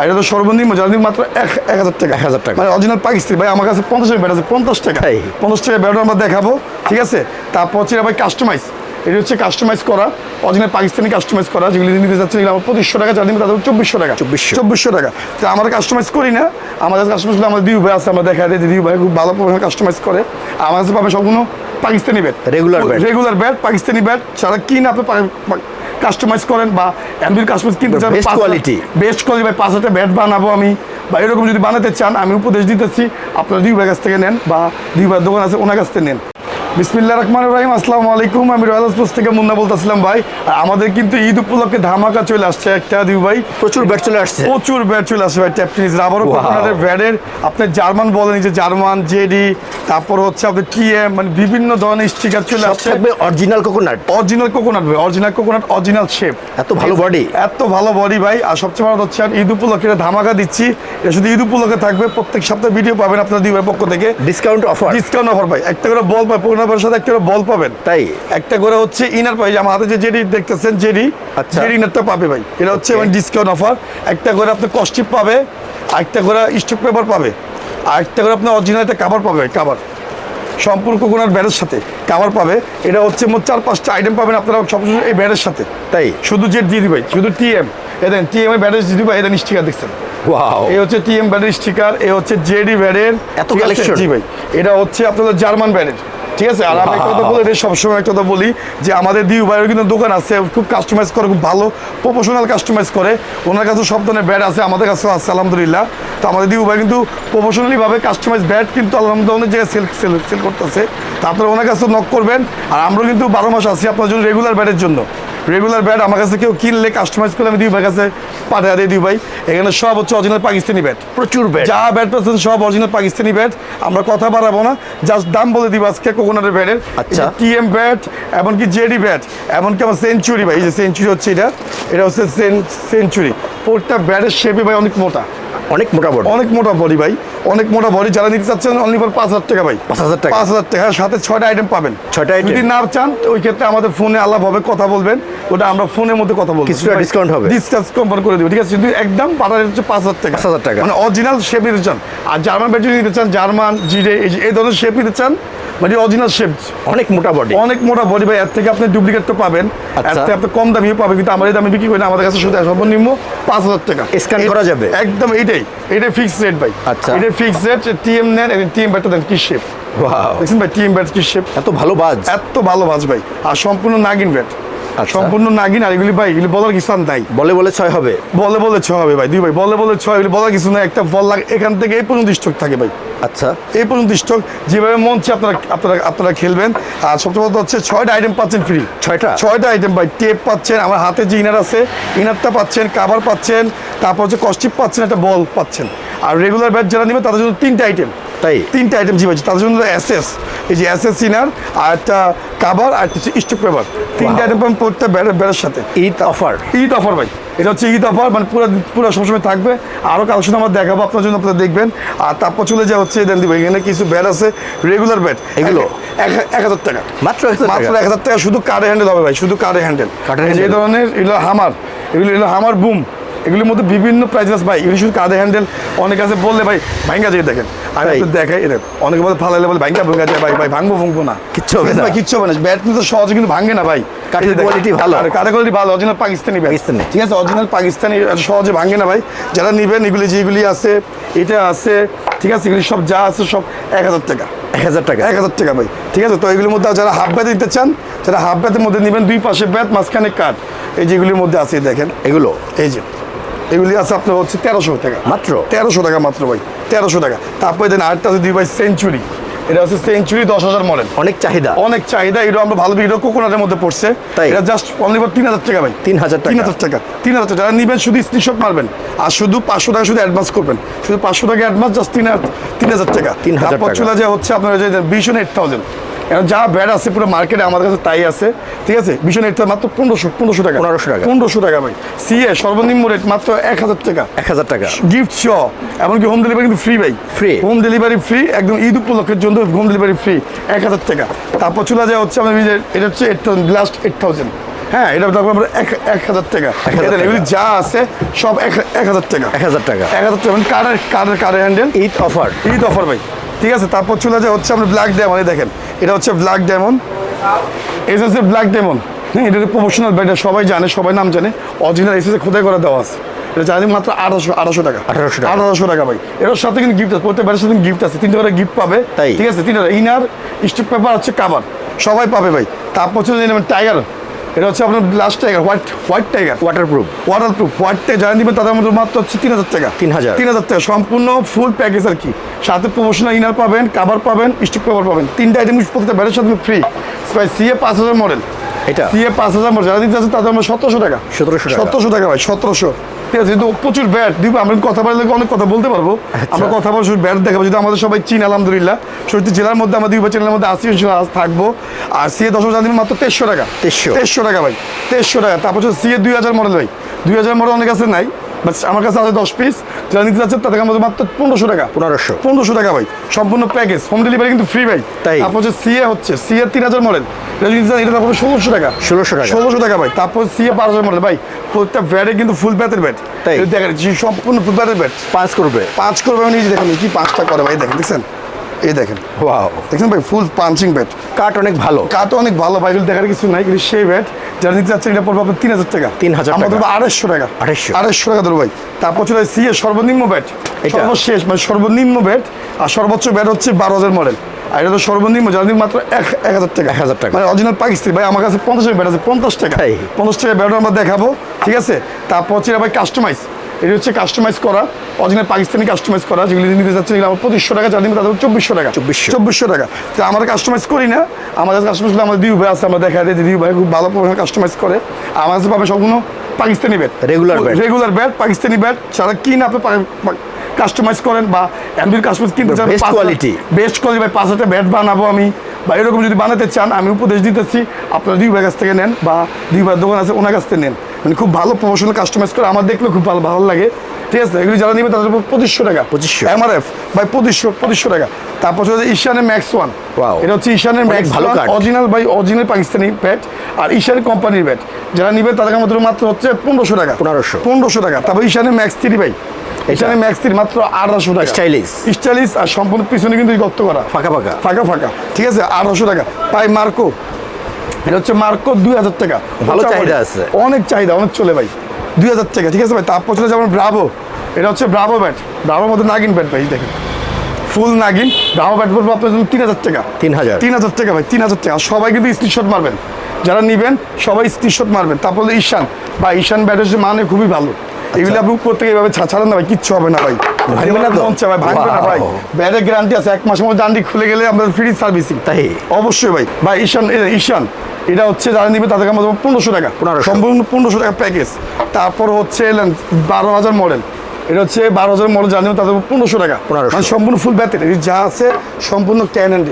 আর এটা তো সর্বনিম্ন নিবে মাত্র এক এক হাজার টাকা। 1000 টাকা। মানে অরিজিনাল পাকিস্তানি ভাই আমার কাছে পঞ্চাশ ব্যাট আছে পঞ্চাশ টাকা। পঞ্চাশ টাকা ব্যাট আমরা দেখাবো ঠিক আছে? তারপর হচ্ছে ভাই কাস্টমাইজ এটা হচ্ছে কাস্টমাইজ করা অরিজিনাল পাকিস্তানি কাস্টমাইজ করা যেগুলি নিতে যাচ্ছে এগুলো আমার পঁচিশশো টাকা যারা নিবে তাদের চব্বিশশো টাকা। 2400 চব্বিশশো টাকা। তো আমরা কাস্টমাইজ করি না। আমাদের কাস্টমাইজ আমাদের দিউ ভাই আছে আমরা দেখা দিই দিউ ভাই খুব ভালো পরিমাণে কাস্টমাইজ করে। আমার কাছে পাবে সম্পূর্ণ Pakistani bat Regular bat। Regular bat Pakistani bat যারা কিনে আপনি কাস্টমাইজ করেন বা এমবির কাস্টমাইজ কিনতে চান বেস্ট কোয়ালিটি বেস্ট কোয়ালিটি ভাই পাঁচ হাজার ব্যাট বানাবো আমি। বা এরকম যদি বানাতে চান আমি উপদেশ দিতেছি আপনারা দুই ভাই কাছ থেকে নেন বা দুই ভাই দোকান আছে ওনার কাছ থেকে নেন। বিসমিল্লা রহমান রহিম আসসালামু আলাইকুম। আমি রয়্যাল স্পোর্টস থেকে মুন্না বলতেছিলাম ভাই। আর আমাদের কিন্তু ঈদ উপলক্ষে ধামাকা চলে আসছে একটা দুই ভাই। প্রচুর ব্যাট চলে আসছে। প্রচুর ব্যাট চলে আসে ভাই ট্যাপ টেনিস আবারও. কোকোনাটের ব্যাটের আপনি জার্মান বলেন যে জার্মান জেডি তারপর হচ্ছে আপনার টিএম মানে বিভিন্ন ধরনের স্টিকার চলে আসছে। থাকবে অরিজিনাল কোকোনাট অরিজিনাল কোকোনাট ভাই অরিজিনাল কোকোনাট অরিজিনাল শেপ এত ভালো বডি এত ভালো বডি ভাই। আর সবচেয়ে বড় হচ্ছে আমি ঈদ উপলক্ষে ধামাকা দিচ্ছি। এটা শুধু ঈদ উপলক্ষে থাকবে প্রত্যেক সপ্তাহে ভিডিও পাবেন আপনার দুই ভাই পক্ষ থেকে। ডিসকাউন্ট অফার ডিসকাউন্ট অফার ভাই। একটা করে বল পাই পনেরো সাথে একটা বল পাবেন। তাই? একটা করে হচ্ছে ইনার পাই আমার হাতে যে জেডি দেখতেছেন জেডি। আচ্ছা। জেডি ইনারটা পাবে ভাই। এটা হচ্ছে. ডিসকাউন্ট অফার একটা করে আপনি কস্টিপ পাবে আরেকটা করে স্টক পেপার পাবে আরেকটা করে আপনার অরিজিনাল একটা কাভার পাবে কাভার সম্পূর্ণ কোকোনার ব্যারের সাথে কাভার পাবে। এটা হচ্ছে মোট চার পাঁচটা আইটেম পাবেন আপনারা সবসময় এই ব্যারের সাথে। তাই? শুধু জেড দিয়ে দিবে শুধু টিএম এদেন টিএম এর ব্যাটারি দিয়ে দিবে এদেন স্টিকার দেখছেন। এই হচ্ছে টিএম ব্যাটারি স্টিকার এ হচ্ছে জেডি ব্যারের এত? জি ভাই। এটা হচ্ছে আপনাদের জার্মান ব্যারের ঠিক আছে? আর আমি কথা. বলি এটা সবসময় একটা কথা বলি যে আমাদের দিউ ভাইয়ের কিন্তু দোকান আছে, খুব কাস্টমাইজ করে, খুব ভালো প্রফেশনাল কাস্টমাইজ করে। ওনার কাছে সব ধরনের ব্যাট আছে, আমাদের কাছেও আছে, আলহামদুলিল্লাহ। তো আমাদের দিউ ভাই কিন্তু প্রফেশনালি ভাবে কাস্টমাইজ ব্যাট কিন্তু আলহামদুলিল্লাহ জায়গায় সেল সেল সেল করতেছে। তা আপনারা ওনার কাছে নক করবেন। আর আমরা কিন্তু বারো মাস আছি আপনার জন্য রেগুলার ব্যাটের জন্য। রেগুলার ব্যাট আমার কাছে কেউ কিনলে কাস্টমাইজ করে আমি দিই ভাই কাছে পাঠিয়ে দিয়ে দিই ভাই। এখানে সব হচ্ছে অরিজিনাল পাকিস্তানি ব্যাট প্রচুর ব্যাট যা ব্যাট পাচ্ছেন সব অরিজিনাল পাকিস্তানি ব্যাট আমরা কথা বাড়াবো না জাস্ট দাম বলে দিব আজকে কোকোনাটের ব্যাটের আচ্ছা। টিএম ব্যাট এমনকি জেডি ব্যাট এমনকি আমার সেঞ্চুরি ভাই এই যে সেঞ্চুরি হচ্ছে এটা। এটা হচ্ছে সেঞ্চুরি প্রত্যেকটা ব্যাটের শেপে ভাই অনেক মোটা। অনেক মোটা বড় অনেক মোটা বডি ভাই। অনেক মোটা বডি যারা নিতে চাচ্ছেন অনলি ফর পাঁচ হাজার টাকা ভাই। 5,000 টাকা। পাঁচ হাজার টাকা। সাথে ছয়টা আইটেম পাবেন। ছয়টা আইটেম যদি না চান ওই ক্ষেত্রে আমাদের ফোনে আলাপ হবে কথা বলবেন। ওটা আমরা ফোনের মধ্যে কথা বলব। কিছুটা ডিসকাউন্ট হবে? ডিসকাউন্ট করে দেবো ঠিক আছে? একদম হচ্ছে পাঁচ হাজার টাকা। 5,000 টাকা। মানে অরিজিনাল শেপ নিতে চান। আর জার্মান ব্যাটারি নিতে চান জার্মান জিরে এই এই ধরনের শেপ নিতে চান মানে অরিজিনাল শেপ অনেক মোটা বডি অনেক মোটা বডি ভাই এর থেকে আপনি ডুপ্লিকেট তো পাবেন। এর আচ্ছা। থেকে আপনি কম দামিও পাবেন কিন্তু আমাদের দামে বিক্রি করি না আমাদের কাছে শুধু সর্বনিম্ন পাঁচ হাজার টাকা। এ- করা যাবে? একদম এইটাই। এটাই ফিক্স রেট ভাই। আচ্ছা। এটা ফিক্স রেট টিএম নেন টিএম ব্যাটটা দেন কি শেপ দেখছেন ভাই টিএম ব্যাট কি শেপ এত ভালো বাজ। এত ভালো বাজ ভাই। আর সম্পূর্ণ নাগিন ব্যাট। সম্পূর্ণ নাগিন আর এগুলি ভাই এগুলি বলার কিছু নাই। বলে বলে ছয় হবে। বলে বলে ছ হবে ভাই দুই ভাই বলে বলে ছয় এগুলি বলার কিছু নাই একটা বল লাগে এখান থেকে এই পর্যন্ত স্টক থাকে ভাই। আচ্ছা। এই পর্যন্ত স্টক যেভাবে মন চায় আপনারা আপনারা আপনারা খেলবেন। আর সবচেয়ে বড় হচ্ছে ছয়টা আইটেম পাচ্ছেন ফ্রি ছয়টা? ছয়টা আইটেম ভাই টেপ পাচ্ছেন আমার হাতে যে ইনার আছে ইনারটা পাচ্ছেন কাভার পাচ্ছেন তারপর হচ্ছে কস্টিপ পাচ্ছেন একটা বল পাচ্ছেন। আর রেগুলার ব্যাট যারা নেবে তাদের জন্য তিনটা আইটেম তাই? তিনটা আইটেম জি পাচ্ছি তাদের জন্য এসএস এই যে এসএস ইনার আর একটা কাভার আর হচ্ছে স্টক পেপার তিনটা আইটেম পাবেন প্রত্যেকটা ব্যাটের ব্যাটের সাথে। ঈদ অফার ঈদ অফার ভাই। এটা হচ্ছে ঈদ অফার মানে পুরো পুরো সবসময় থাকবে। আরও কালেকশন আমরা দেখাবো আপনার জন্য আপনারা দেখবেন। আর তারপর চলে যা হচ্ছে দেন দিব এখানে কিছু ব্যাট আছে রেগুলার ব্যাট এগুলো? এক হাজার টাকা। মাত্র 1000 মাত্র এক হাজার টাকা। শুধু কারে হ্যান্ডেল হবে ভাই। শুধু কারে হ্যান্ডেল যে ধরনের এগুলো হামার এগুলো এগুলো হামার বুম এগুলির মধ্যে বিভিন্ন প্রাইজেস ভাই। এগুলি শুধু কাঁধে হ্যান্ডেল অনেক আছে বললে ভাই ভাঙ্গা যায় দেখেন। আমি? একটু দেখাই অনেকে বলে ফালাইলে বলে ভাঙ্গা ভাঙ্গা যায় ভাই ভাই ভাঙবো ভাঙবো না। কিচ্ছু হবে না। কিচ্ছু হবে না। ব্যাট কিন্তু সহজে কিন্তু ভাঙে না ভাই। কাঠের দেখেন। ভালো। আর কাঠের কোয়ালিটি ভালো অরিজিনাল পাকিস্তানি পাকিস্তানি। ঠিক আছে অরিজিনাল পাকিস্তানি সহজে ভাঙে না ভাই। যারা নিবেন এগুলি যেগুলি আছে এটা আছে ঠিক আছে এগুলি সব যা আছে সব এক হাজার টাকা। এক হাজার টাকা। এক হাজার টাকা ভাই। ঠিক আছে তো এগুলির মধ্যে যারা হাফ ব্যাথ নিতে চান যারা হাফ ব্যাথের মধ্যে নেবেন দুই পাশে ব্যাথ মাঝখানে কাঠ এই যেগুলির মধ্যে আছে দেখেন। এগুলো? এই যে। এগুলি আছে আপনার হচ্ছে তেরোশো টাকা। মাত্র? তেরোশো টাকা মাত্র ভাই তেরোশো টাকা। তারপরে দেন আরেকটা আছে দুই ভাই সেঞ্চুরি এটা হচ্ছে সেঞ্চুরি দশ হাজার মডেল অনেক চাহিদা। অনেক চাহিদা এটা আমরা ভালো এটা কোকোনাটের মধ্যে পড়ছে। তাই? এটা জাস্ট অনলি ফর তিন হাজার টাকা ভাই। তিন হাজার তিন হাজার টাকা তিন হাজার টাকা। নিবেন শুধু স্ক্রিনশট মারবেন। আর শুধু পাঁচশো টাকা শুধু অ্যাডভান্স করবেন। শুধু পাঁচশো টাকা অ্যাডভান্স জাস্ট তিন হাজার তিন হাজার টাকা 3000 তারপর টাকা। চলে যায় হচ্ছে আপনার যে ভীষণ এইট থাউজেন্ড এখন যা ব্যাড আছে পুরো মার্কেটে আমাদের কাছে তাই আছে ঠিক আছে? ভীষণ এইট মাত্র পনেরোশো পনেরোশো টাকা। 1500 টাকা। পনেরোশো টাকা ভাই। সিএ সর্বনিম্ন রেট মাত্র এক হাজার টাকা। এক হাজার টাকা। গিফট শ এমনকি হোম ডেলিভারি কিন্তু ফ্রি ভাই। ফ্রি হোম ডেলিভারি ফ্রি একদম ঈদ উপলক্ষের জন্য হোম ডেলিভারি ফ্রি এক হাজার টাকা। তারপর চলে যায় হচ্ছে আমাদের এটা হচ্ছে eight thousand last eight thousand হ্যাঁ এটা দাম আমরা এক এক হাজার টাকা। 1000 এদের এগুলি যা আছে সব এক এক হাজার টাকা। এক হাজার টাকা। এক হাজার টাকা মানে কারের কারের কারের handle Eid offer Eid offer ভাই। ঠিক আছে তারপর চলে যায় হচ্ছে আমরা ব্ল্যাক ডায়মন্ড দেখেন এটা হচ্ছে ব্ল্যাক ডায়মন্ড এস এস হচ্ছে ব্ল্যাক ডায়মন্ড হ্যাঁ এটা প্রফেশনাল ব্যাট সবাই জানে সবাই নাম জানে অরিজিনাল এসেছে খোদাই করে দেওয়া আছে এটা জানি মাত্র আঠারোশো আঠারোশো টাকা 1800 টাকা। আঠারোশো টাকা ভাই এর সাথে কিন্তু গিফট আছে প্রত্যেক ব্যাটের সাথে গিফট আছে তিনটে করে গিফট পাবে তাই? ঠিক আছে তিনটা ইনার স্টিপ পেপার হচ্ছে কাবার সবাই পাবে ভাই তারপর চলে যাবেন টাইগার এটা হচ্ছে আপনার last tiger white white tiger waterproof waterproof white হোয়াইটটা যারা দিবেন তাদের মধ্যে মাত্র হচ্ছে তিন হাজার টাকা। 3000 তিন হাজার টাকা। সম্পূর্ণ ফুল প্যাকেজ আর কি। সাথে প্রমোশনাল ইনার পাবেন কাভার পাবেন স্টিক কভার পাবেন। তিনটা আইটেম প্রতিটা ব্যাটের সাথে ফ্রি সিএ পাঁচ হাজার মডেল এটা? সিএ পাঁচ হাজার মডেল যারা দিতে আছে তাদের আমরা সতেরোশো টাকা। 1700 টাকা। সতেরোশো টাকা ভাই সতেরোশো। ঠিক আছে যেহেতু প্রচুর ব্যাট দিব আমরা কথা বললে অনেক কথা বলতে পারব। আচ্ছা। আমরা কথা বলব ব্যাট দেখাবো যদি আমাদের সবাই চিন আলহামদুলিল্লাহ। সত্যি জেলার মধ্যে আমাদের দুই চ্যানেলের মধ্যে আশি থাকব। আর সিএ দশ হাজার মাত্র তেইশশো টাকা। 2300 তেইশশো টাকা ভাই তেইশশো টাকা। তারপর সিএ দুই হাজার মডেল ভাই। দুই হাজার মডেল অনেক আছে নাই? আমার কাছে আছে দশ পিস যারা নিতে চাচ্ছে তাদের মধ্যে মাত্র পনেরোশো টাকা। পনেরোশো। পনেরোশো টাকা ভাই সম্পূর্ণ প্যাকেজ হোম ডেলিভারি কিন্তু ফ্রি ভাই। তাই? তারপর হচ্ছে সিএ হচ্ছে সিএ তিন হাজার মডেল এটা যদি এটা তারপর ষোলোশো টাকা। ষোলোশো টাকা। ষোলোশো টাকা ভাই তারপর সিএ পাঁচ হাজার মডেল ভাই প্রত্যেকটা ব্যাটে কিন্তু ফুল ব্যাটের ব্যাট তাই? দেখেন সম্পূর্ণ ফুল ব্যাটের ব্যাট পাঁচ করবে। পাঁচ করবে আমি নিজে দেখেন কি পাঁচটা করে ভাই দেখেন দেখছেন? এই দেখেন। ওয়াও দেখছেন ভাই ফুল পাঞ্চিং ব্যাট কাট অনেক ভালো। কাতো অনেক ভালো বাইরের দেখার কিছু নাই কিন্তু সেই ব্যাট যারা নিতে চাচ্ছেন এটা পড়বে আপনার তিন হাজার টাকা। 3000 আমরা টাকা। আড়াইশো টাকা। 2800 আড়াইশো টাকা দেবো ভাই। তারপর চলে সি এ সর্বনিম্ন ব্যাট এটা? সর্বশেষ মানে সর্বনিম্ন ব্যাট আর সর্বোচ্চ ব্যাট হচ্ছে বারো হাজার মডেল আর এটা তো সর্বনিম্ন যারা মাত্র এক এক হাজার টাকা। 1000 টাকা। মানে অরিজিনাল পাকিস্তানি ভাই আমার কাছে পঞ্চাশ ব্যাট আছে পঞ্চাশ টাকা। পঞ্চাশ টাকা ব্যাট আমরা দেখাবো ঠিক আছে? তারপর হচ্ছে ভাই কাস্টমাইজ এটা হচ্ছে কাস্টমাইজ করা। অরিজিনাল পাকিস্তানি কাস্টমাইজ করা। যেগুলি নিতে চাচ্ছেন এগুলো আমার পঁচিশশো টাকা যারা নিবে তাদের চব্বিশশো টাকা। 2400 চব্বিশশো টাকা। তো আমরা কাস্টমাইজ করি না। আমাদের কাস্টমাইজ আমাদের দিউ ভাই আছে আমরা দেখা যায় যে দিউ ভাই খুব ভালো কাস্টমাইজ করে। আমার কাছে পাবে সম্পূর্ণ Pakistani bat regular bat। Regular bat Pakistani bat যারা কিনা আপনি কাস্টমাইজ করেন বা এমবির কাস্টমাইজ কিনতে চান Best কোয়ালিটি বেস্ট কোয়ালিটি ভাই পাঁচ হাজার ব্যাট বানাবো আমি। বা এরকম যদি বানাতে চান আমি উপদেশ দিতেছি আপনারা দুই ভাইয়ের কাছ থেকে নেন বা দুই ভাইয়ের দোকান আছে ওনার কাছ থেকে নেন। মানে খুব ভালো প্রফেশনাল কাস্টমাইজ করে আমার দেখলে খুব ভালো ভালো লাগে। ঠিক আছে? এগুলি যারা নিবে তাদের উপর পঁচিশশো টাকা। 2500 এমআরএফ ভাই পঁচিশশো পঁচিশশো টাকা। তারপর হচ্ছে ঈশানের ম্যাক্স ওয়ান। এটা হচ্ছে ঈশানের ম্যাক্স ভালো অরিজিনাল বাই অরিজিনাল পাকিস্তানি ব্যাট আর ঈশানের কোম্পানির ব্যাট যারা নিবে তাদের মধ্যে মাত্র হচ্ছে পনেরোশো টাকা। পনেরোশো। পনেরোশো টাকা। তারপর ঈশানের ম্যাক্স থ্রি ভাই। ঈশানের ম্যাক্স থ্রি মাত্র আঠারোশো টাকা। স্টাইলিশ স্টাইলিশ আর সম্পূর্ণ পিছনে কিন্তু গর্ত করা। ফাঁকা ফাঁকা। ফাঁকা ফাঁকা। ঠিক আছে? আঠারোশো টাকা। পাই মার্কো এটা হচ্ছে মার্কো দুই হাজার টাকা। ভালো চাহিদা আছে। অনেক চাহিদা অনেক চলে ভাই। দুই হাজার টাকা ঠিক আছে ভাই? তারপর চলে যেমন ব্রাভো এটা হচ্ছে ব্রাভো ব্যাট ব্রাভোর মধ্যে নাগিন ব্যাট ভাই দেখেন। ফুল নাগিন। ব্রাভো ব্যাট বলব আপনার জন্য তিন হাজার টাকা। 3000 তিন হাজার টাকা ভাই তিন হাজার টাকা। সবাই কিন্তু স্ক্রিনশট মারবেন। যারা নেবেন সবাই স্ক্রিনশট মারবেন। তারপর ঈশান। বা ঈশান ব্যাটের মানে খুবই ভালো। এগুলো আপনি উপর থেকে এইভাবে ছা- ছাড়েন না ভাই কিচ্ছু হবে না ভাই। ভাঙবে না তো? ভাই ভাঙবে না ভাই। ব্যাটের গ্যারান্টি আছে এক মাসের মধ্যে ডান্ডি খুলে গেলে আমাদের ফ্রি সার্ভিসিং তাই? অবশ্যই ভাই। ভাই ঈশান ঈশান এটা হচ্ছে যারা নিবে তাদের আমাদের পনেরোশো টাকা। 1500 সম্পূর্ণ পনেরোশো টাকা প্যাকেজ তারপর হচ্ছে এলেন বারো হাজার মডেল এটা হচ্ছে বারো হাজার মডেল জানি তাদের পনেরোশো টাকা। 1500 মানে সম্পূর্ণ ফুল ব্যাটারি যা আছে সম্পূর্ণ ক্যান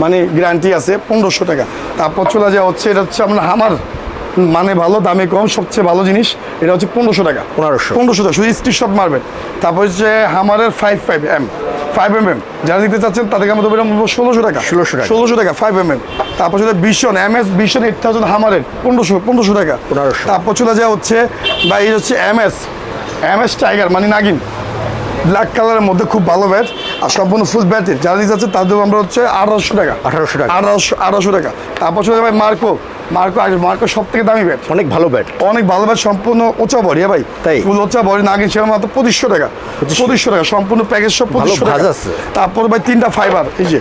মানে গ্যারান্টি আছে পনেরোশো টাকা। তারপর চলে যাওয়া হচ্ছে এটা হচ্ছে আপনার হামার মানে ভালো দামে কম সবচেয়ে ভালো জিনিস এটা হচ্ছে পনেরোশো টাকা। 1500 পনেরোশো টাকা শুধু স্ক্রিনশট মারবেন। তারপর হচ্ছে হামারের five five M five M M যারা নিতে চাচ্ছেন তাদেরকে আমরা দেবো ষোলোশো টাকা। ষোলোশো টাকা। ষোলোশো টাকা ফাইভ এম এম তারপর চলে বিশন এম এস বিশন এইট থাউজেন্ড হামারের পনেরোশো পনেরোশো টাকা। 1500 তারপর চলে যাওয়া হচ্ছে বা এই হচ্ছে M S M S tiger মানে নাগিন। ব্ল্যাক কালারের মধ্যে খুব ভালো ব্যাট আর সম্পূর্ণ ফুল ব্যাটের যারা নিতে চাচ্ছে তাদের আমরা হচ্ছে আঠারোশো টাকা। 1800 টাকা। আঠারোশো আঠারোশো টাকা। তারপর চলে যাবে মার্কো মার্কো আসবে। মার্কো সব থেকে দামি ব্যাট অনেক ভালো ব্যাট অনেক ভালো ব্যাট সম্পূর্ণ ওচা বড়ি হ্যাঁ ভাই? তাই? ফুল ওচা বড়ি না সেটা মাত্র পঁচিশশো টাকা। 2500 পঁচিশশো টাকা সম্পূর্ণ প্যাকেজ সব পঁচিশশো টাকা। তারপর ভাই তিনটা ফাইবার এই যে।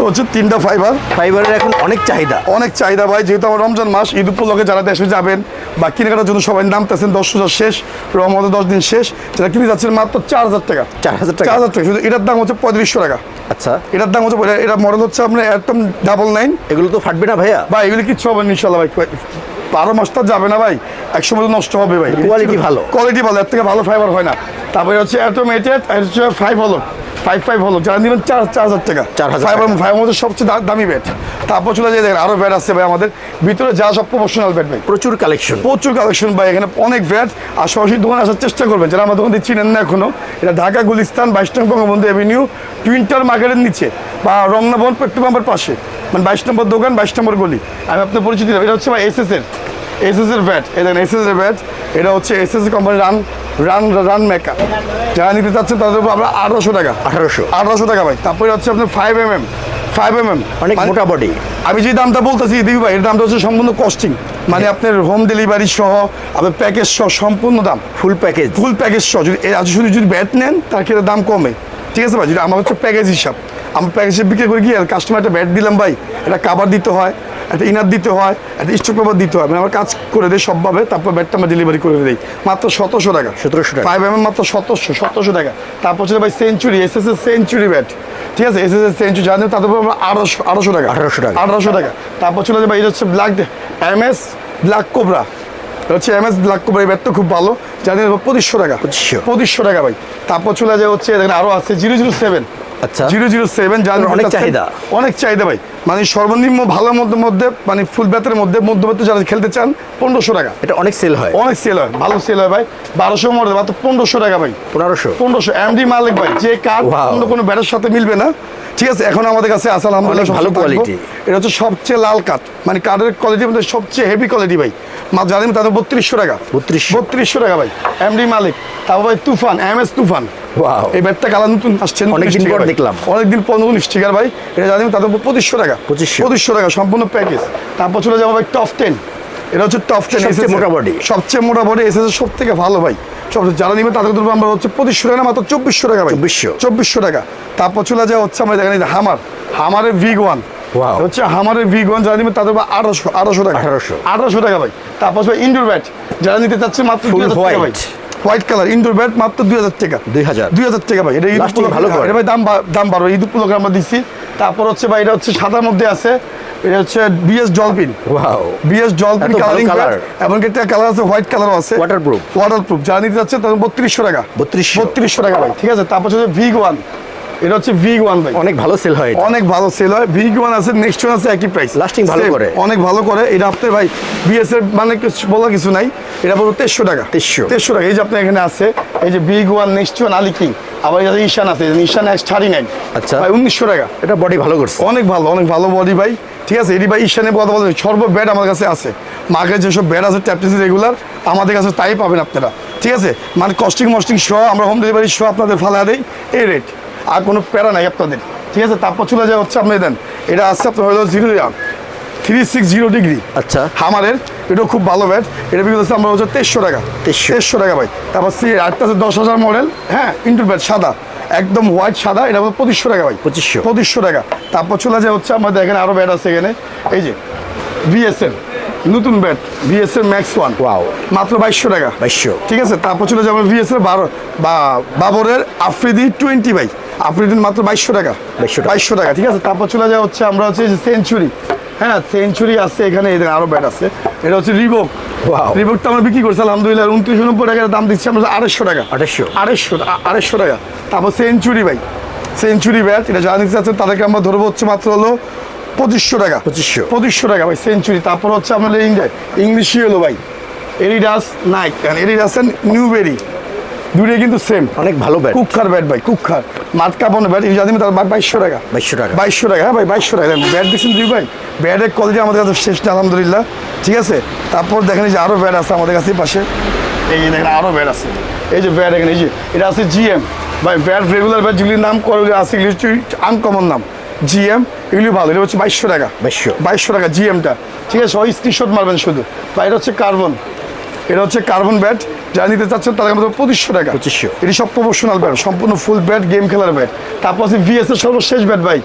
হচ্ছে তিনটা ফাইবার ফাইবারের এখন অনেক চাহিদা। অনেক চাহিদা ভাই যেহেতু আমার রমজান মাস ঈদ উপলক্ষে যারা দেশে যাবেন বা কেনাকাটার জন্য সবাই নামতেছেন দশ হাজার শেষ রহমতের দশ দিন শেষ যারা কিনে যাচ্ছেন মাত্র চার হাজার টাকা। 4000 টাকা? চার হাজার টাকা শুধু এটার দাম হচ্ছে পঁয়ত্রিশশো টাকা। আচ্ছা। এটার দাম হচ্ছে এটা- মডেল হচ্ছে আপনার একদম ডাবল নাইন এগুলো তো ফাটবে না ভাইয়া? ভাই এগুলি কিচ্ছু হবে ইনশাল্লাহ ভাই। বারো মাসটা যাবে না ভাই একসময় তো নষ্ট হবে ভাই। Quality ভালো। কোয়ালিটি ভালো এর থেকে ভালো ফাইবার হয় না। তারপরে হচ্ছে অটোমেটেড আর হচ্ছে ফাইভ হলো। ফাইভ ফাইভ হলো যারা নেবেন চার চার হাজার টাকা। 4000 ফাইবার টাকা। ফাইবার মধ্যে সবচেয়ে দামি ব্যাট তারপর চলে যায় দেখেন আরও ব্যাট আছে ভাই আমাদের। ভিতরে যা সব প্রফেশনাল ব্যাট ভাই। প্রচুর কালেকশন প্রচুর কালেকশন ভাই এখানে অনেক ব্যাট আর সরাসরি দোকানে আসার চেষ্টা করবেন যারা আমার দোকান দিয়ে চিনেন না এখনও। এটা ঢাকা গুলিস্তান বাইশ নম্বর বঙ্গবন্ধু অ্যাভিনিউ টুইন্টার মার্কেটের নিচে বা রংনা ভবন পেট্রোল পাম্পের পাশে। মানে বাইশ নম্বর দোকান বাইশ নম্বর গলি। আমি আপনার পরিচিত এটা হচ্ছে ভাই এসএস এর এসএস এর ব্যাট এই দেখেন এসএস এর ব্যাট এটা হচ্ছে SS company run run run maker যারা নিতে চাচ্ছেন তাদের উপর আমরা আঠারোশো টাকা। 1800 আঠারোশো টাকা ভাই। তারপরে হচ্ছে আপনার five M M five M M অনেক মোটা বডি আমি যে দামটা বলতেছি দিবি ভাই এর দামটা হচ্ছে সম্পূর্ণ কস্টিং মানে আপনার হোম ডেলিভারি সহ আপনার প্যাকেজ সহ সম্পূর্ণ দাম। ফুল প্যাকেজ ফুল প্যাকেজ সহ। যদি আর যদি যদি ব্যাট নেন তার ক্ষেত্রে দাম কমে। ঠিক আছে ভাই? যদি আমার হচ্ছে প্যাকেজ হিসাব। আমার প্যাকেজ বিক্রি করে গিয়ে কাস্টমার একটা ব্যাট দিলাম ভাই এটা কাবার দিতে হয়। একটা ইনার দিতে হয় একটা স্টক পেপার দিতে হয়। মানে আমার কাজ করে দেয় সবভাবে তারপর ব্যাটটা আমরা ডেলিভারি করে দিই। মাত্র সতেরোশো টাকা। 1700 টাকা। ফাইভ এম মাত্র সতেরোশো সতেরোশো টাকা। তারপর ছিল ভাই century S S S century bat ঠিক আছে? এস এস এস সেঞ্চুরি জানেন তাদের উপর আমরা আঠারোশো আঠারোশো টাকা। 1800 টাকা। আঠারোশো টাকা। তারপর চলে ভাই এটা হচ্ছে black M S black cobra হচ্ছে এম এস ব্ল্যাক কোবরা এই ব্যাটটা খুব ভালো। জানেন পঁচিশশো টাকা। 2500 পঁচিশশো টাকা ভাই। তারপর চলে যায় হচ্ছে দেখেন আরও আছে জিরো জিরো সেভেন আচ্ছা। জিরো জিরো সেভেন জানেন অনেক চাহিদা। অনেক চাহিদা ভাই। মানে সর্বনিম্ন ভালো মধ্যে মধ্যে মানে ফুল ব্যাতের মধ্যে মধ্যবিত্ত যারা খেলতে চান পনেরোশো টাকা। এটা অনেক সেল হয়। অনেক সেল হয় ভালো সেল হয় ভাই। বারোশো মধ্যে মাত্র পনেরোশো টাকা ভাই। পনেরোশো। পনেরোশো। এমডি মালিক ভাই যে কার্ড. অন্য কোনো ব্যাটের সাথে মিলবে না। ঠিক আছে এখন আমাদের কাছে আছে আলহামদুলিল্লাহ ভালো কোয়ালিটি এটা হচ্ছে সবচেয়ে লাল কাঠ। মানে কাঠের কোয়ালিটির মধ্যে সবচেয়ে হেভি কোয়ালিটি ভাই। মা জানেন তাদের বত্রিশশো টাকা। 3200 বত্রিশশো টাকা ভাই। এমডি মালিক। তারপর ভাই তুফান এম এস তুফান. এই ব্যাটটা কালার নতুন আসছে নতুন অনেকদিন পর। দেখলাম। অনেকদিন পর নতুন স্টিকার ভাই। এটা জানেন তাদের পঁচিশশো টাকা। 2500 পঁচিশশো টাকা সম্পূর্ণ প্যাকেজ তারপর চলে যাব ভাই টপ টেন এটা হচ্ছে টপ টেন সবচেয়ে মোটা body। সবচেয়ে মোটা বডি এসএস সব থেকে ভালো ভাই। সব যারা নিবে তাদের উপর আমরা হচ্ছে পঁচিশশো টাকা মাত্র চব্বিশশো টাকা ভাই। 2400 চব্বিশশো টাকা। তারপর চলে যায় হচ্ছে আমরা দেখেন হামার হামারের ভিগ ওয়ান হচ্ছে হামারের ভিগ ওয়ান যারা নিবে তাদের আঠারোশো আঠারোশো টাকা। 1800 আঠারোশো টাকা ভাই। তারপর ইনডোর ব্যাট যারা নিতে চাচ্ছে মাত্র দুই হাজার ভাই। হোয়াইট কালার ইনডোর ব্যাট মাত্র দুই হাজার টাকা। 2000 দুই হাজার টাকা ভাই। এটা ঈদ ভালো করে। এটা ভাই দাম দাম বাড়বে। ঈদ উপলক্ষে আমরা দিচ্ছি তারপর হচ্ছে ভাই এটা হচ্ছে সাদার মধ্যে আছে। এটা হচ্ছে বিএস ডলফিন ওয়াও বিএস জলপিন কালারিং কালার এমনকি একটা কালার আছে হোয়াইট কালারও আছে। Waterproof। ওয়াটারপ্রুফ যারা নিতে যাচ্ছে তাদের বত্রিশশো টাকা। 3200 বত্রিশশো টাকা ভাই ঠিক আছে? তারপর হচ্ছে ভিগ ওয়ান এটা হচ্ছে ভিগ ওয়ান ভাই। অনেক ভালো সেল হয় অনেক ভালো সেল হয়। ভিগ ওয়ান আছে নেক্সট ওয়ান আছে একই প্রাইস Lasting ভালো করে। অনেক ভালো করে। এটা আপনার ভাই বিএস এর মানে কিছু বলার কিছু নাই। এটা বলব তেইশশো টাকা। 2300 তেইশশো টাকা। এই যে আপনার এখানে আছে এই যে big one next one Ali king আবার এটা ঈশান আছে ঈশান এক্স থার্টি নাইন আচ্ছা। ভাই উনিশশো টাকা। এটা বডি ভালো করছে। অনেক ভালো অনেক ভালো বডি ভাই। ঠিক আছে এটি ভাই ঈশানের কথা বলতে সর্ব ব্যাট আমার কাছে আছে। মার্কেট যেসব ব্যাট আছে ট্যাপটেসি রেগুলার আমাদের কাছে তাই পাবেন আপনারা। ঠিক আছে? মানে কস্টিং মস্টিং সহ আমরা হোম ডেলিভারি সহ আপনাদের ফালা দেই এই রেট আর কোনো প্যারা নাই আপনাদের। ঠিক আছে? তারপর চলে যায় হচ্ছে আপনি দেন। এটা আসছে আপনার হলো zero three six zero degree আচ্ছা। হামারের। এটাও খুব ভালো ব্যাট। এটা বিক্রি হচ্ছে আমরা হচ্ছে তেইশশো টাকা। 2300 তেইশশো টাকা ভাই। তারপর সি আটটা আছে দশ হাজার মডেল হ্যাঁ ইন্টুর ব্যাট সাদা। একদম হোয়াইট সাদা এটা হলো পঁচিশশো টাকা ভাই। পঁচিশশো। পঁচিশশো টাকা। তারপর চলে যায় হচ্ছে আমাদের এখানে আরও ব্যাট আছে এখানে। এই যে বিএসএল নতুন bat BSL max one Wow. মাত্র বাইশশো টাকা। 2200 ঠিক আছে তারপর চলে যাবে বিএসএল বারো বা বাবরের আফ্রিদি টোয়েন্টি বাই আফ্রিদিন মাত্র বাইশশো টাকা। 2200 টাকা। বাইশশো টাকা ঠিক আছে? তারপর চলে যাওয়া হচ্ছে আমরা হচ্ছে সেঞ্চুরি হ্যাঁ সেঞ্চুরি আছে এখানে এদের আরও ব্যাট আছে। এটা হচ্ছে রিবক. রিবকটা আমরা বিক্রি করছি আলহামদুলিল্লাহ উনত্রিশ নব্বই টাকার দাম দিচ্ছি আমরা আড়াইশো টাকা। 2800 আড়াইশো আড়াইশো টাকা। তারপর সেঞ্চুরি ভাই সেঞ্চুরি ব্যাট এটা যারা নিতে চাচ্ছেন তাদেরকে আমরা ধরবো হচ্ছে মাত্র হলো পঁচিশশো টাকা। 2500 পঁচিশশো টাকা ভাই সেঞ্চুরি তারপর হচ্ছে আপনাদের ইংলিশ ইংলিশই হলো ভাই এরিডাস নাইক এরিডাস নিউবেরি দুটোই কিন্তু সেম অনেক ভালো ব্যাট কুক্ষার ব্যাট ভাই কুক্ষার। কাপড়ের ব্যাট তার বাইশশো টাকা। 2200 টাকা। বাইশশো টাকা হ্যাঁ ভাই বাইশশো টাকা। ব্যাট দেখছেন দুই ভাই? ব্যাটের কোয়ালিটি আমাদের কাছে শেষ না আলহামদুলিল্লাহ। ঠিক আছে? তারপর দেখেন যে আরও ব্যাট আছে আমাদের কাছে পাশে। এই যে দেখেন আরও ব্যাট আছে। এই যে ব্যাট এখানে এই যে এটা আছে জিএম ভাই ব্যাট রেগুলার ব্যাট যেগুলির নাম করে আছে এগুলি আনকমন নাম। জিএম এগুলি ভালো এটা হচ্ছে বাইশশো টাকা। 2200 বাইশশো টাকা জিএমটা ঠিক আছে? ওই স্ক্রিনশট মারবেন শুধু। বা এটা হচ্ছে কার্বন এটা হচ্ছে কার্বন ব্যাট। যারা নিতে চাচ্ছেন তাদের মধ্যে পঁচিশশো টাকা। পঁচিশশো। এটি সব প্রফেশনাল ব্যাট সম্পূর্ণ ফুল ব্যাট গেম খেলার ব্যাট। তারপর আছে ভিএস এর সর্বশেষ ব্যাট ভাই।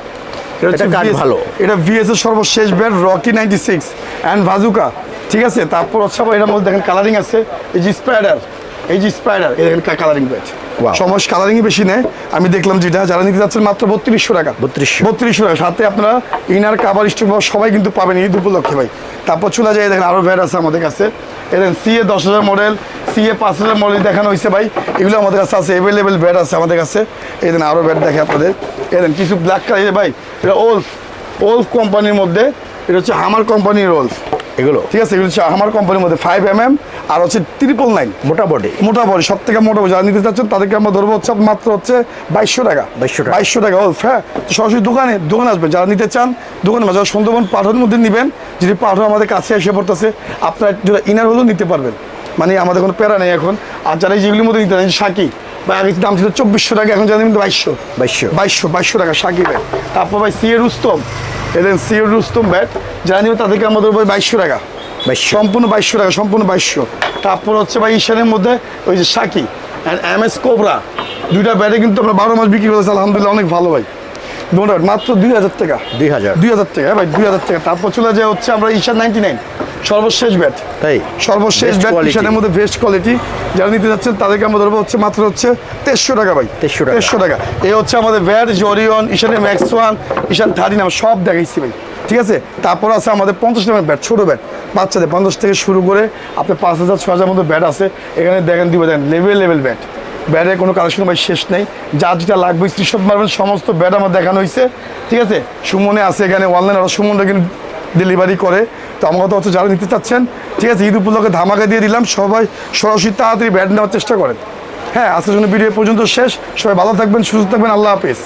ভালো। এটা ভিএস এর সর্বশেষ bat Rocky ninety six and bazooka ঠিক আছে? তারপর হচ্ছে আবার এটার মধ্যে দেখেন কালারিং আছে। এই যে স্পাইডার এই যে স্পাইডার এই দেখেন কালারিং ব্যাট. সমস্ত কালারিংই বেশি নেয়। আমি দেখলাম যেটা যারা নিতে চাচ্ছেন মাত্র বত্রিশশো টাকা। 3200 বত্রিশশো টাকা। সাথে আপনারা ইনার কাবার স্টক সবাই কিন্তু পাবেন ঈদ উপলক্ষে ভাই। তারপর চলে যায় দেখেন আরও ব্যাট আছে আমাদের কাছে। এদের সিএ দশ হাজার মডেল সিএ পাঁচ হাজার মডেল দেখানো হয়েছে ভাই। এগুলো আমাদের কাছে আছে অ্যাভেলেবেল ব্যাট আছে আমাদের কাছে। এদের আরও ব্যাট দেখে আপনাদের। এদের কিছু ব্ল্যাক কালার ভাই। এটা ওলফ ওলফ কোম্পানির মধ্যে এটা হচ্ছে হামার কোম্পানির ওলফ এগুলো? ঠিক আছে এগুলো আমার কোম্পানির মধ্যে ফাইভ এম এম আর হচ্ছে ট্রিপল নাইন মোটা বডি মোটা বড়ি সব থেকে মোটা বড়ি যারা নিতে চাচ্ছেন তাদেরকে আমরা ধরবো হচ্ছে মাত্র হচ্ছে বাইশশো টাকা। 2200 টাকা। বাইশশো টাকা হ্যাঁ? সরাসরি দোকানে দোকানে আসবেন। যারা নিতে চান দোকানে যারা সুন্দরবন পাঠের মধ্যে নেবেন যদি পাঠর আমাদের কাছে এসে পড়তেছে আপনার যারা ইনার হলেও নিতে পারবেন। মানে আমাদের কোনো প্যারা নেই এখন। আর যারা যেগুলির মধ্যে নিতে চান সাকি। বা আগে দাম ছিল চব্বিশশো টাকা এখন জানেন বাইশশো। 2200 বাইশশো বাইশশো টাকা সাকি ব্যাট তারপর ভাই সিএ রুস্তম এদের সিওর রুস্তম ব্যাট যারা নেবে তাদেরকে আমাদের উপরে বাইশশো টাকা। সম্পূর্ণ বাইশশো টাকা সম্পূর্ণ বাইশশো। তারপর হচ্ছে ভাই ঈশানের মধ্যে ওই যে সাকি অ্যান্ড এম এস কোবরা দুইটা ব্যাটে কিন্তু আমরা বারো মাস বিক্রি করেছি আলহামদুলিল্লাহ অনেক ভালো ভাই। Bat মাত্র দুই হাজার টাকা। 2000 দুই হাজার টাকা ভাই দুই হাজার টাকা। তারপর চলে যায় হচ্ছে আমরা ঈশান নাইনটি নাইন সর্বশেষ ব্যাট তাই? সর্বশেষ ব্যাট ঈশানের মধ্যে বেস্ট কোয়ালিটি যারা নিতে যাচ্ছেন তাদেরকে আমরা ধরবো হচ্ছে মাত্র হচ্ছে তেইশশো টাকা ভাই। 2300 টাকা। তেইশশো টাকা। এই হচ্ছে আমাদের ব্যাট জরিয়ন ঈশানের ম্যাক্স ওয়ান ঈশান থার্টি নাম সব দেখাইছি ভাই। ঠিক আছে? তারপর আছে আমাদের পঞ্চাশ টাকার ব্যাট ছোটো ব্যাট বাচ্চাদের পঞ্চাশ থেকে শুরু করে আপনার পাঁচ হাজার ছ হাজার মতো ব্যাট আছে। এখানে দেখেন দিবে দেখেন লেভেল লেভেল ব্যাট ব্যাটের কোনো কালেকশন ভাই শেষ নেই। যা যেটা লাগবে স্ক্রিনশট মারবেন সমস্ত ব্যাড আমার দেখানো হয়েছে। ঠিক আছে? সুমনে আছে এখানে অনলাইন আর সুমনটা কিন্তু ডেলিভারি করে। তো আমার কথা হচ্ছে, যারা নিতে চাচ্ছেন, ঠিক আছে, ঈদ উপলক্ষে ধামাকা দিয়ে দিলাম। সবাই সরাসরি তাড়াতাড়ি ব্যাড নেওয়ার চেষ্টা করেন। হ্যাঁ আজকের জন্য ভিডিও পর্যন্ত শেষ। সবাই ভালো থাকবেন, সুস্থ থাকবেন, আল্লাহ হাফিজ।